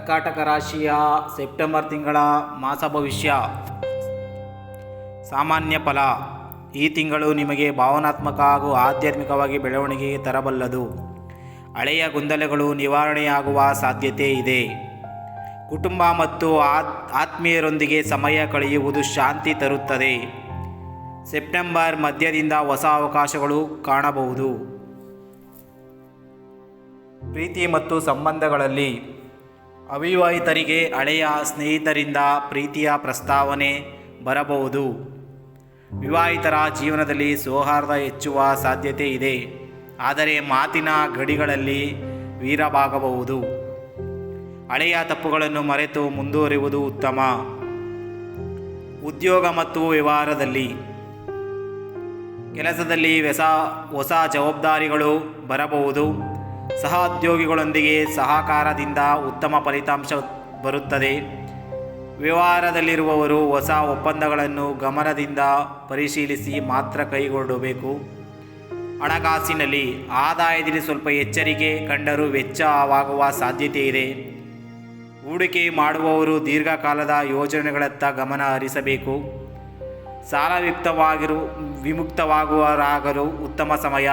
ಕರ್ಕಾಟಕ ರಾಶಿಯ ಸೆಪ್ಟೆಂಬರ್ ತಿಂಗಳ ಮಾಸ ಭವಿಷ್ಯ. ಸಾಮಾನ್ಯ ಫಲ. ಈ ತಿಂಗಳು ನಿಮಗೆ ಭಾವನಾತ್ಮಕ ಹಾಗೂ ಆಧ್ಯಾತ್ಮಿಕವಾಗಿ ಬೆಳವಣಿಗೆ ತರಬಲ್ಲದು. ಹಳೆಯ ಗೊಂದಲಗಳು ನಿವಾರಣೆಯಾಗುವ ಸಾಧ್ಯತೆ ಇದೆ. ಕುಟುಂಬ ಮತ್ತು ಆತ್, ಆತ್ಮೀಯರೊಂದಿಗೆ ಸಮಯ ಕಳೆಯುವುದು ಶಾಂತಿ ತರುತ್ತದೆ. ಸೆಪ್ಟೆಂಬರ್ ಮಧ್ಯದಿಂದ ಹೊಸ ಅವಕಾಶಗಳು ಕಾಣಬಹುದು. ಪ್ರೀತಿ ಮತ್ತು ಸಂಬಂಧಗಳಲ್ಲಿ ಅವಿವಾಹಿತರಿಗೆ ಹಳೆಯ ಸ್ನೇಹಿತರಿಂದ ಪ್ರೀತಿಯ ಪ್ರಸ್ತಾವನೆ ಬರಬಹುದು. ವಿವಾಹಿತರ ಜೀವನದಲ್ಲಿ ಸೌಹಾರ್ದ ಹೆಚ್ಚುವ ಸಾಧ್ಯತೆ ಇದೆ. ಆದರೆ ಮಾತಿನ ಗಡಿಗಳಲ್ಲಿ ವೀರವಾಗಬಹುದು ಹಳೆಯ ತಪ್ಪುಗಳನ್ನು ಮರೆತು ಮುಂದುವರಿಯುವುದು ಉತ್ತಮ. ಉದ್ಯೋಗ ಮತ್ತು ವ್ಯವಹಾರದಲ್ಲಿ ಕೆಲಸದಲ್ಲಿ ಹೊಸ ಹೊಸ ಜವಾಬ್ದಾರಿಗಳು ಬರಬಹುದು. ಸಹೋದ್ಯೋಗಿಗಳೊಂದಿಗೆ ಸಹಕಾರದಿಂದ ಉತ್ತಮ ಫಲಿತಾಂಶ ಬರುತ್ತದೆ. ವ್ಯವಹಾರದಲ್ಲಿರುವವರು ಹೊಸ ಒಪ್ಪಂದಗಳನ್ನು ಗಮನದಿಂದ ಪರಿಶೀಲಿಸಿ ಮಾತ್ರ ಕೈಗೊಳ್ಳಬೇಕು. ಹಣಕಾಸಿನಲ್ಲಿ ಆದಾಯದಲ್ಲಿ ಸ್ವಲ್ಪ ಎಚ್ಚರಿಕೆ ಕಂಡರೂ ವೆಚ್ಚವಾಗುವ ಸಾಧ್ಯತೆ ಇದೆ. ಹೂಡಿಕೆ ಮಾಡುವವರು ದೀರ್ಘಕಾಲದ ಯೋಜನೆಗಳತ್ತ ಗಮನ ಹರಿಸಬೇಕು. ಸಾಲಯುಕ್ತವಾಗಿರು ವಿಮುಕ್ತವಾಗುವರಾಗಲು ಉತ್ತಮ ಸಮಯ.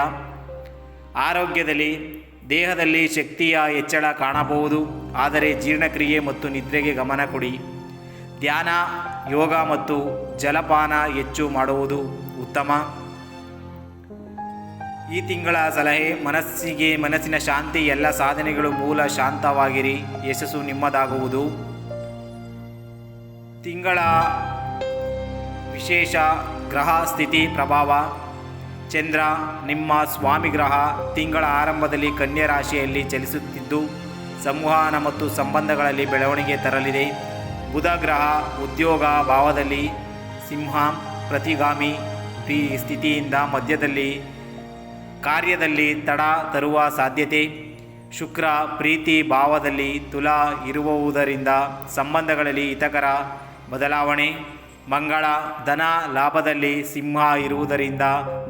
ಆರೋಗ್ಯದಲ್ಲಿ ದೇಹದಲ್ಲಿ ಶಕ್ತಿಯ ಹೆಚ್ಚಳ ಕಾಣಬಹುದು. ಆದರೆ ಜೀರ್ಣಕ್ರಿಯೆ ಮತ್ತು ನಿದ್ರೆಗೆ ಗಮನ ಕೊಡಿ. ಧ್ಯಾನ, ಯೋಗ ಮತ್ತು ಜಲಪಾನ ಹೆಚ್ಚು ಮಾಡುವುದು ಉತ್ತಮ. ಈ ತಿಂಗಳ ಸಲಹೆ, ಮನಸ್ಸಿಗೆ, ಮನಸ್ಸಿನ ಶಾಂತಿ, ಎಲ್ಲ ಸಾಧನೆಗಳು ಮೂಲ ಶಾಂತವಾಗಿರಿ. ಯಶಸ್ಸು ನಿಮ್ಮದಾಗುವುದು. ತಿಂಗಳ ವಿಶೇಷ ಗ್ರಹ ಸ್ಥಿತಿ ಪ್ರಭಾವ. ಚಂದ್ರ ನಿಮ್ಮ ಸ್ವಾಮಿ ಗ್ರಹ ತಿಂಗಳ ಆರಂಭದಲ್ಲಿ ಕನ್ಯಾ ರಾಶಿಯಲ್ಲಿ ಚಲಿಸುತ್ತಿದ್ದು, ಸಂವಹನ ಮತ್ತು ಸಂಬಂಧಗಳಲ್ಲಿ ಬೆಳವಣಿಗೆ ತರಲಿದೆ. ಬುಧ ಗ್ರಹ ಉದ್ಯೋಗ ಭಾವದಲ್ಲಿ ಸಿಂಹ ಪ್ರತಿಗಾಮಿ ಪ್ರೀ, ಸ್ಥಿತಿಯಿಂದ ಮಧ್ಯದಲ್ಲಿ ಕಾರ್ಯದಲ್ಲಿ ತಡ ತರುವ ಸಾಧ್ಯತೆ. ಶುಕ್ರ ಪ್ರೀತಿ ಭಾವದಲ್ಲಿ ತುಲಾ ಇರುವುದರಿಂದ ಸಂಬಂಧಗಳಲ್ಲಿ ಹಿತಕರ ಬದಲಾವಣೆ. ಮಂಗಳ, ಧನ ಲಾಭದಲ್ಲಿ ಸಿಂಹ ಇರುವುದರಿಂದ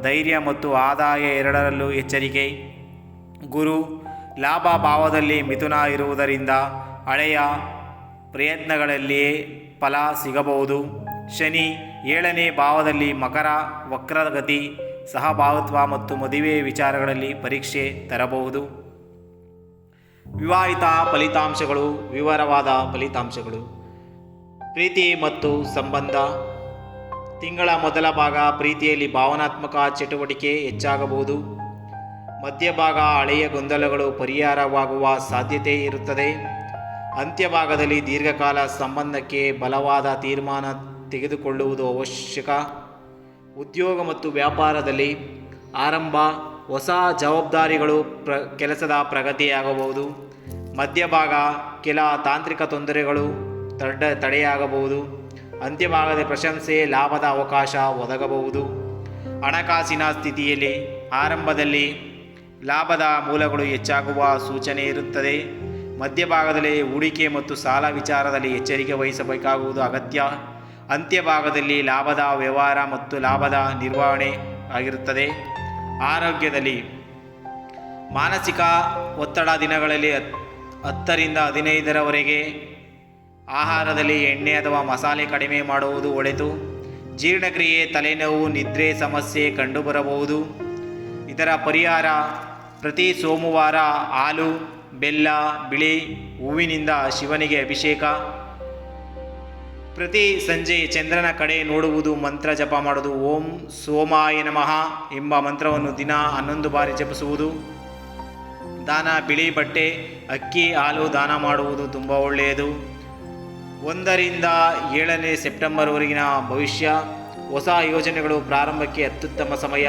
ಧೈರ್ಯ ಮತ್ತು ಆದಾಯ ಎರಡರಲ್ಲೂ ಎಚ್ಚರಿಕೆ. ಗುರು ಲಾಭ ಭಾವದಲ್ಲಿ ಮಿಥುನ ಇರುವುದರಿಂದ ಹಳೆಯ ಪ್ರಯತ್ನಗಳಲ್ಲಿಯೇ ಫಲ ಸಿಗಬಹುದು. ಶನಿ, ಏಳನೇ ಭಾವದಲ್ಲಿ ಮಕರ, ವಕ್ರಗತಿ, ಸಹಭಾವತ್ವ ಮತ್ತು ಮದುವೆ ವಿಚಾರಗಳಲ್ಲಿ ಪರೀಕ್ಷೆ ತರಬಹುದು. ವಿವಾಹಿತ ಫಲಿತಾಂಶಗಳು, ವಿವರವಾದ ಫಲಿತಾಂಶಗಳು. ಪ್ರೀತಿ ಮತ್ತು ಸಂಬಂಧ. ತಿಂಗಳ ಮೊದಲ ಭಾಗ ಪ್ರೀತಿಯಲ್ಲಿ ಭಾವನಾತ್ಮಕ ಚಟುವಟಿಕೆ ಹೆಚ್ಚಾಗಬಹುದು. ಮಧ್ಯಭಾಗ ಹಳೆಯ ಗೊಂದಲಗಳು ಪರಿಹಾರವಾಗುವ ಸಾಧ್ಯತೆ ಇರುತ್ತದೆ. ಅಂತ್ಯಭಾಗದಲ್ಲಿ ದೀರ್ಘಕಾಲ ಸಂಬಂಧಕ್ಕೆ ಬಲವಾದ ತೀರ್ಮಾನ ತೆಗೆದುಕೊಳ್ಳುವುದು ಅವಶ್ಯಕ. ಉದ್ಯೋಗ ಮತ್ತು ವ್ಯಾಪಾರದಲ್ಲಿ ಆರಂಭ, ಹೊಸ ಜವಾಬ್ದಾರಿಗಳು ಪ್ರ, ಕೆಲಸದ ಪ್ರಗತಿಯಾಗಬಹುದು. ಮಧ್ಯಭಾಗ ಕೆಲ ತಾಂತ್ರಿಕ ತೊಂದರೆಗಳು ತಡ, ತಡೆಯಾಗಬಹುದು. ಅಂತ್ಯಭಾಗದ ಪ್ರಶಂಸೆ, ಲಾಭದ ಅವಕಾಶ ಒದಗಬಹುದು. ಹಣಕಾಸಿನ ಸ್ಥಿತಿಯಲ್ಲಿ, ಆರಂಭದಲ್ಲಿ ಲಾಭದ ಮೂಲಗಳು ಹೆಚ್ಚಾಗುವ ಸೂಚನೆ ಇರುತ್ತದೆ. ಮಧ್ಯಭಾಗದಲ್ಲಿ ಹೂಡಿಕೆ ಮತ್ತು ಸಾಲ ವಿಚಾರದಲ್ಲಿ ಎಚ್ಚರಿಕೆ ವಹಿಸಬೇಕಾಗುವುದು ಅಗತ್ಯ. ಅಂತ್ಯಭಾಗದಲ್ಲಿ ಲಾಭದ ವ್ಯವಹಾರ ಮತ್ತು ಲಾಭದ ನಿರ್ವಹಣೆ ಆಗಿರುತ್ತದೆ. ಆರೋಗ್ಯದಲ್ಲಿ ಮಾನಸಿಕ ಒತ್ತಡ ದಿನಗಳಲ್ಲಿ ಹತ್- ಹತ್ತರಿಂದ ಹದಿನೈದರವರೆಗೆ ಆಹಾರದಲ್ಲಿ ಎಣ್ಣೆ ಅಥವಾ ಮಸಾಲೆ ಕಡಿಮೆ ಮಾಡುವುದು ಒಳಿತು. ಜೀರ್ಣಕ್ರಿಯೆ, ತಲೆನೋವು, ನಿದ್ರೆ ಸಮಸ್ಯೆ ಕಂಡುಬರಬಹುದು. ಇದರ ಪರಿಹಾರ ಪ್ರತಿ ಸೋಮವಾರ ಹಾಲು, ಬೆಲ್ಲ, ಬಿಳಿ ಹೂವಿನಿಂದ ಶಿವನಿಗೆ ಅಭಿಷೇಕ. ಪ್ರತಿ ಸಂಜೆ ಚಂದ್ರನ ಕಡೆ ನೋಡುವುದು ಮಂತ್ರ ಜಪ ಮಾಡುವುದು. ಓಂ ಸೋಮಾಯ ನಮಃ ಎಂಬ ಮಂತ್ರವನ್ನು ದಿನ ಹನ್ನೊಂದು ಬಾರಿ ಜಪಿಸುವುದು. ದಾನ, ಬಿಳಿ ಬಟ್ಟೆ, ಅಕ್ಕಿ, ಹಾಲು ದಾನ ಮಾಡುವುದು ತುಂಬ ಒಳ್ಳೆಯದು. ಒಂದರಿಂದ ಏಳನೇ ಸೆಪ್ಟೆಂಬರ್ವರೆಗಿನ ಭವಿಷ್ಯ, ಹೊಸ ಯೋಜನೆಗಳು ಪ್ರಾರಂಭಕ್ಕೆ ಅತ್ಯುತ್ತಮ ಸಮಯ.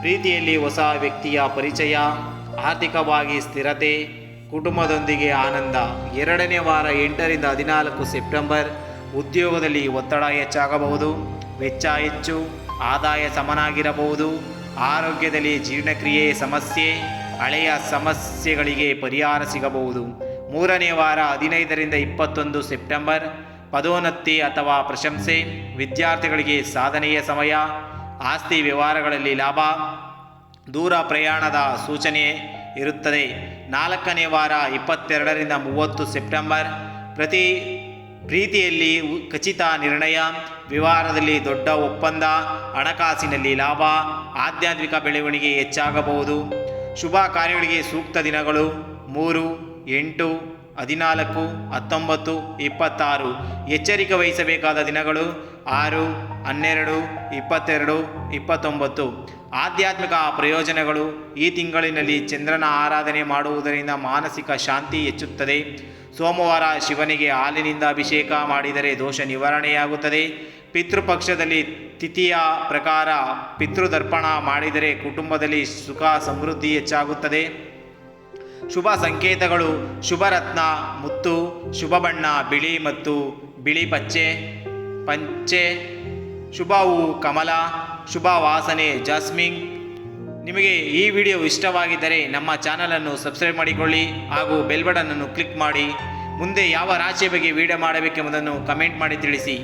ಪ್ರೀತಿಯಲ್ಲಿ ಹೊಸ ವ್ಯಕ್ತಿಯ ಪರಿಚಯ, ಆರ್ಥಿಕವಾಗಿ ಸ್ಥಿರತೆ, ಕುಟುಂಬದೊಂದಿಗೆ ಆನಂದ. ಎರಡನೇ ವಾರ ಎಂಟರಿಂದ ಹದಿನಾಲ್ಕು ಸೆಪ್ಟೆಂಬರ್, ಉದ್ಯೋಗದಲ್ಲಿ ಒತ್ತಡ ಹೆಚ್ಚಾಗಬಹುದು, ವೆಚ್ಚ ಹೆಚ್ಚು, ಆದಾಯ ಸಮನಾಗಿರಬಹುದು, ಆರೋಗ್ಯದಲ್ಲಿ ಜೀರ್ಣಕ್ರಿಯೆ ಸಮಸ್ಯೆ, ಹಳೆಯ ಸಮಸ್ಯೆಗಳಿಗೆ ಪರಿಹಾರ ಸಿಗಬಹುದು. ಮೂರನೇ ವಾರ ಹದಿನೈದರಿಂದ ಇಪ್ಪತ್ತೊಂದು ಸೆಪ್ಟೆಂಬರ್, ಪದೋನ್ನತಿ ಅಥವಾ ಪ್ರಶಂಸೆ, ವಿದ್ಯಾರ್ಥಿಗಳಿಗೆ ಸಾಧನೆಯ ಸಮಯ, ಆಸ್ತಿ ವ್ಯವಹಾರಗಳಲ್ಲಿ ಲಾಭ, ದೂರ ಪ್ರಯಾಣದ ಸೂಚನೆ ಇರುತ್ತದೆ. ನಾಲ್ಕನೇ ವಾರ ಇಪ್ಪತ್ತೆರಡರಿಂದ ಮೂವತ್ತು ಸೆಪ್ಟೆಂಬರ್, ಪ್ರತಿ ಪ್ರೀತಿಯಲ್ಲಿ ಖಚಿತ ನಿರ್ಣಯ ವಿವಾರದಲ್ಲಿ ದೊಡ್ಡ ಒಪ್ಪಂದ, ಹಣಕಾಸಿನಲ್ಲಿ ಲಾಭ, ಆಧ್ಯಾತ್ಮಿಕ ಬೆಳವಣಿಗೆ ಹೆಚ್ಚಾಗಬಹುದು. ಶುಭ ಕಾರ್ಯಗಳಿಗೆ ಸೂಕ್ತ ದಿನಗಳು, ಮೂರು ಎಂಟು, ಹದಿನಾಲ್ಕು, ಹತ್ತೊಂಬತ್ತು, ಇಪ್ಪತ್ತಾರು. ಎಚ್ಚರಿಕೆ ವಹಿಸಬೇಕಾದ ದಿನಗಳು ಆರು, ಹನ್ನೆರಡು, ಇಪ್ಪತ್ತೆರಡು, ಇಪ್ಪತ್ತೊಂಬತ್ತು. ಆಧ್ಯಾತ್ಮಿಕ ಪ್ರಯೋಜನಗಳು ಈ ತಿಂಗಳಿನಲ್ಲಿ ಚಂದ್ರನ ಆರಾಧನೆ ಮಾಡುವುದರಿಂದ ಮಾನಸಿಕ ಶಾಂತಿ ಹೆಚ್ಚುತ್ತದೆ. ಸೋಮವಾರ ಶಿವನಿಗೆ ಹಾಲಿನಿಂದ ಅಭಿಷೇಕ ಮಾಡಿದರೆ ದೋಷ ನಿವಾರಣೆಯಾಗುತ್ತದೆ. ಪಿತೃಪಕ್ಷದಲ್ಲಿ ತಿಥಿಯ ಪ್ರಕಾರ ಪಿತೃದರ್ಪಣ ಮಾಡಿದರೆ ಕುಟುಂಬದಲ್ಲಿ ಸುಖ, ಸಮೃದ್ಧಿ ಹೆಚ್ಚಾಗುತ್ತದೆ. ಶುಭ ಸಂಕೇತಗಳು, ಶುಭರತ್ನ, ಮುತ್ತು ಶುಭ ಬಣ್ಣ ಬಿಳಿ ಮತ್ತು ಬಿಳಿ ಪಚ್ಚೆ, ಪಂಚೆ ಶುಭ ಹೂವು ಕಮಲ ಶುಭ ವಾಸನೆ ಜಾಸ್ಮಿನ್. ನಿಮಗೆ ಈ ವಿಡಿಯೋ ಇಷ್ಟವಾಗಿದ್ದರೆ ನಮ್ಮ ಚಾನಲನ್ನು ಸಬ್ಸ್ಕ್ರೈಬ್ ಮಾಡಿಕೊಳ್ಳಿ ಹಾಗೂ ಬೆಲ್ ಬಟನನ್ನು ಕ್ಲಿಕ್ ಮಾಡಿ. ಮುಂದೆ ಯಾವ ರಾಶಿಯ ಬಗ್ಗೆ ವಿಡಿಯೋ ಮಾಡಬೇಕೆಂಬುದನ್ನು ಕಮೆಂಟ್ ಮಾಡಿ ತಿಳಿಸಿ.